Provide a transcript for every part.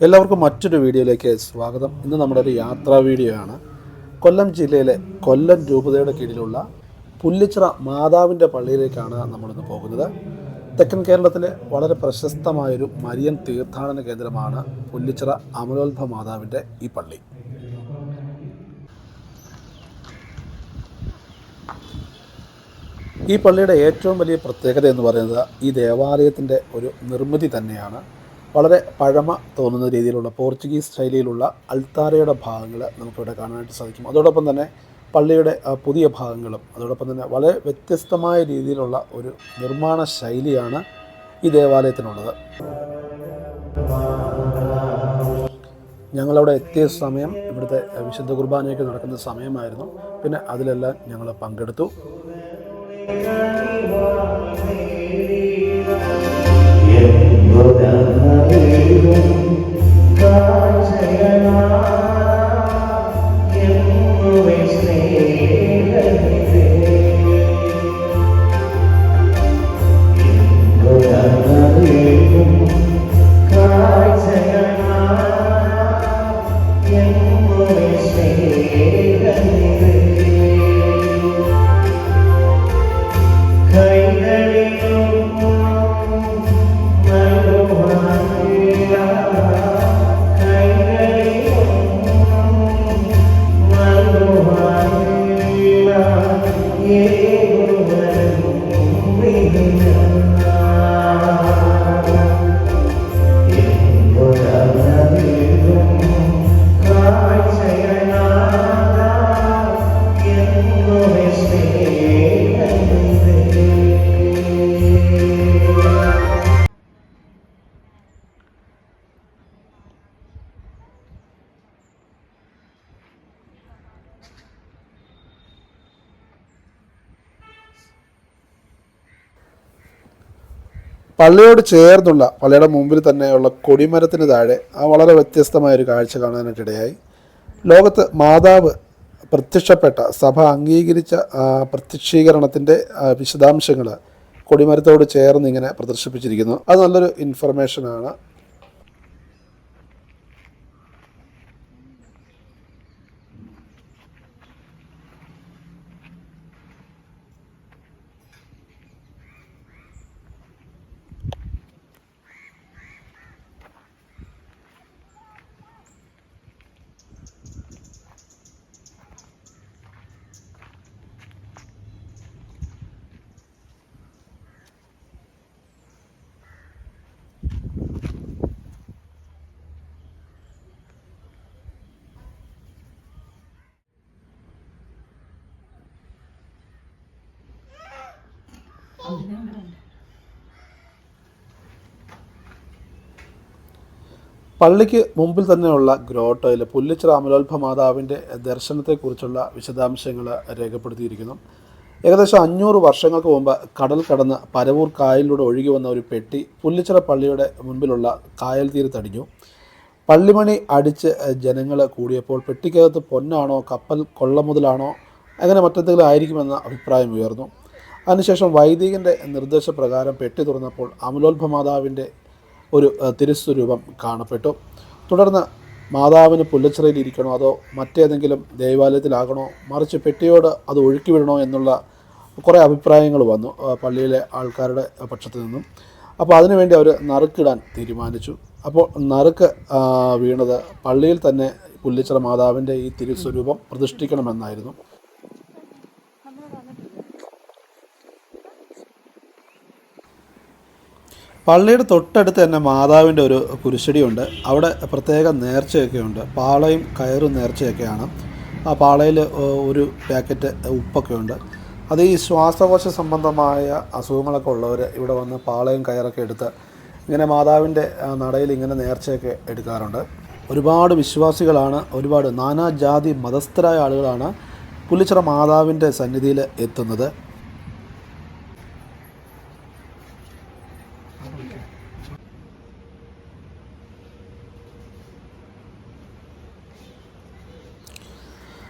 എല്ലാവർക്കും മറ്റൊരു വീഡിയോയിലേക്ക് സ്വാഗതം. ഇന്ന് നമ്മുടെ ഒരു യാത്രാ വീഡിയോ ആണ്. കൊല്ലം ജില്ലയിലെ കൊല്ലം രൂപതയുടെ കീഴിലുള്ള പുല്ലിച്ചിറ മാതാവിന്റെ പള്ളിയിലേക്കാണ് നമ്മളിന്ന് പോകുന്നത്. തെക്കൻ കേരളത്തിലെ വളരെ പ്രശസ്തമായൊരു മരിയൻ തീർത്ഥാടന കേന്ദ്രമാണ് പുല്ലിച്ചിറ അമലോത്ഭ മാതാവിന്റെ ഈ പള്ളി. ഈ പള്ളിയുടെ ഏറ്റവും വലിയ പ്രത്യേകത എന്ന് പറയുന്നത് ഈ ദേവാലയത്തിന്റെ ഒരു നിർമ്മിതി തന്നെയാണ്. വളരെ പഴമ തോന്നുന്ന രീതിയിലുള്ള പോർച്ചുഗീസ് ശൈലിയിലുള്ള അൾത്താരയുടെ ഭാഗങ്ങൾ നമുക്കിവിടെ കാണാനായിട്ട് സാധിക്കും. അതോടൊപ്പം തന്നെ പള്ളിയുടെ പുതിയ ഭാഗങ്ങളും അതോടൊപ്പം തന്നെ വളരെ വ്യത്യസ്തമായ രീതിയിലുള്ള ഒരു നിർമ്മാണ ശൈലിയാണ് ഈ ദേവാലയത്തിനുള്ളത്. ഞങ്ങളവിടെ എത്തിയ സമയം ഇവിടുത്തെ വിശുദ്ധ കുർബാനയൊക്കെ നടക്കുന്ന സമയമായിരുന്നു. പിന്നെ അതിലെല്ലാം ഞങ്ങൾ പങ്കെടുത്തു. Krishna പള്ളിയോട് ചേർന്നുള്ള പള്ളിയുടെ മുമ്പിൽ തന്നെയുള്ള കൊടിമരത്തിന് താഴെ ആ വളരെ വ്യത്യസ്തമായ ഒരു കാഴ്ച കാണാനായിട്ടിടയായി. ലോകത്ത് മാതാവ് പ്രത്യക്ഷപ്പെട്ട സഭ അംഗീകരിച്ച പ്രത്യക്ഷീകരണത്തിന്റെ വിശദാംശങ്ങൾ കൊടിമരത്തോട് ചേർന്ന് ഇങ്ങനെ പ്രദർശിപ്പിച്ചിരിക്കുന്നു. അത് നല്ലൊരു ഇൻഫർമേഷനാണ് പള്ളിക്ക് മുമ്പിൽ തന്നെയുള്ള ഗ്രോട്ടോയിൽ പുല്ലിച്ചിറ അമലോത്ഭ മാതാവിന്റെ ദർശനത്തെക്കുറിച്ചുള്ള വിശദാംശങ്ങൾ രേഖപ്പെടുത്തിയിരിക്കുന്നു. ഏകദേശം അഞ്ഞൂറ് വർഷങ്ങൾക്ക് മുമ്പ് കടൽ കടന്ന് പരവൂർ കായലിലൂടെ ഒഴുകി വന്ന ഒരു പെട്ടി പുല്ലിച്ചിറ പള്ളിയുടെ മുൻപിലുള്ള കായൽ തീരത്തടിഞ്ഞു. പള്ളിമണി അടിച്ച് ജനങ്ങൾ കൂടിയപ്പോൾ പെട്ടിക്കകത്ത് പൊന്നാണോ കപ്പൽ കൊള്ളമുതലാണോ അങ്ങനെ മറ്റെന്തെങ്കിലും ആയിരിക്കുമെന്ന അഭിപ്രായം ഉയർന്നു. അതിനുശേഷം വൈദികന്റെ നിർദ്ദേശപ്രകാരം പെട്ടി തുറന്നപ്പോൾ അമലോത്ഭ മാതാവിന്റെ ഒരു തിരുസ്വരൂപം കാണപ്പെട്ടു. തുടർന്ന് മാതാവിന് പുല്ലച്ചിറയിൽ ഇരിക്കണോ അതോ മറ്റേതെങ്കിലും ദേവാലയത്തിലാകണോ? മറിച്ച് പെട്ടിയോട് അത് ഒഴുക്കി വിടണോ എന്നുള്ള കുറേ അഭിപ്രായങ്ങൾ വന്നു പള്ളിയിലെ ആൾക്കാരുടെ പക്ഷത്തു നിന്നും. അപ്പോൾ അതിനുവേണ്ടി അവർ നറുക്കിടാൻ തീരുമാനിച്ചു. അപ്പോൾ നറുക്ക് വീണത് പള്ളിയിൽ തന്നെ പുല്ലിച്ചിറ മാതാവിന്റെ ഈ തിരുസ്വരൂപം പ്രതിഷ്ഠിക്കണമെന്നായിരുന്നു. പള്ളിയുടെ തൊട്ടടുത്ത് തന്നെ മാതാവിന്റെ ഒരു കുരിശടിയുണ്ട്. അവിടെ പ്രത്യേക നേർച്ചയൊക്കെ ഉണ്ട് പാളയും കയറും നേർച്ചയൊക്കെയാണ്. ആ പാളയിൽ ഒരു പാക്കറ്റ് ഉപ്പൊക്കെ ഉണ്ട് അത് ഈ ശ്വാസകോശ സംബന്ധമായ അസുഖങ്ങളൊക്കെ ഉള്ളവർ ഇവിടെ വന്ന് പാളയും കയറൊക്കെ എടുത്ത് ഇങ്ങനെ മാതാവിന്റെ നടയിൽ ഇങ്ങനെ നേർച്ചയൊക്കെ എടുക്കാറുണ്ട്. ഒരുപാട് വിശ്വാസികളാണ് ഒരുപാട് നാനാജാതി മതസ്ഥരായ ആളുകളാണ് പുലിച്ചിറ മാതാവിന്റെ സന്നിധിയിൽ എത്തുന്നത്.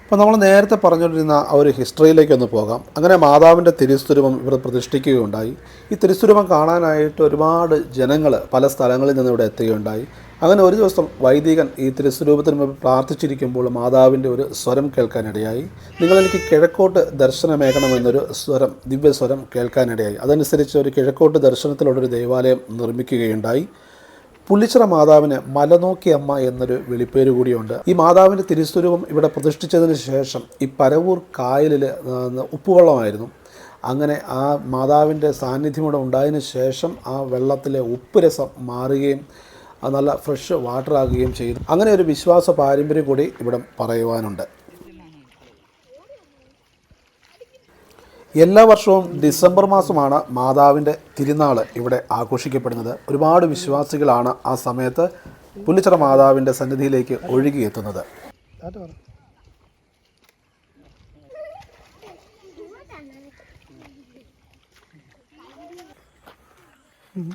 അപ്പോൾ നമ്മൾ നേരത്തെ പറഞ്ഞുകൊണ്ടിരുന്ന ആ ഒരു ഹിസ്റ്ററിയിലേക്ക് ഒന്ന് പോകാം. അങ്ങനെ മാതാവിന്റെ തിരുസ്വരൂപം ഇവിടെ പ്രതിഷ്ഠിക്കുകയുണ്ടായി. ഈ തിരുസ്വരൂപം കാണാനായിട്ട് ഒരുപാട് ജനങ്ങൾ പല സ്ഥലങ്ങളിൽ നിന്ന് ഇവിടെ എത്തുകയുണ്ടായി. അങ്ങനെ ഒരു ദിവസം വൈദികൻ ഈ തിരുസ്വരൂപത്തിന് മുമ്പ് പ്രാർത്ഥിച്ചിരിക്കുമ്പോൾ മാതാവിന്റെ ഒരു സ്വരം കേൾക്കാനിടയായി. നിങ്ങൾ എനിക്ക് കിഴക്കോട്ട് ദർശനമേകണമെന്നൊരു സ്വരം ദിവ്യസ്വരം കേൾക്കാനിടയായി. അതനുസരിച്ച് ഒരു കിഴക്കോട്ട് ദർശനത്തിലുള്ളൊരു ദേവാലയം നിർമ്മിക്കുകയുണ്ടായി. പുള്ളിച്ചിറ മാതാവിന് മലനോക്കി അമ്മ എന്നൊരു വെളിപ്പേര് കൂടിയുണ്ട്. ഈ മാതാവിന്റെ തിരുസ്വരൂപം ഇവിടെ പ്രതിഷ്ഠിച്ചതിന് ശേഷം ഈ പരവൂർ കായലിൽ ഉപ്പുവെള്ളമായിരുന്നു. അങ്ങനെ ആ മാതാവിന്റെ സാന്നിധ്യം ഇവിടെ ഉണ്ടായതിനു ശേഷം ആ വെള്ളത്തിലെ ഉപ്പ് രസം മാറുകയും നല്ല ഫ്രഷ് വാട്ടർ ആകുകയും ചെയ്തു. അങ്ങനെ ഒരു വിശ്വാസ പാരമ്പര്യം കൂടി ഇവിടെ പറയുവാനുണ്ട്. എല്ലാ വർഷവും ഡിസംബർ മാസമാണ് മാതാവിന്റെ തിരുനാൾ ഇവിടെ ആഘോഷിക്കപ്പെടുന്നത് ഒരുപാട് വിശ്വാസികളാണ് ആ സമയത്ത് പുല്ലിച്ചിറ മാതാവിന്റെ സന്നിധിയിലേക്ക് ഒഴുകിയെത്തുന്നത് ഉം.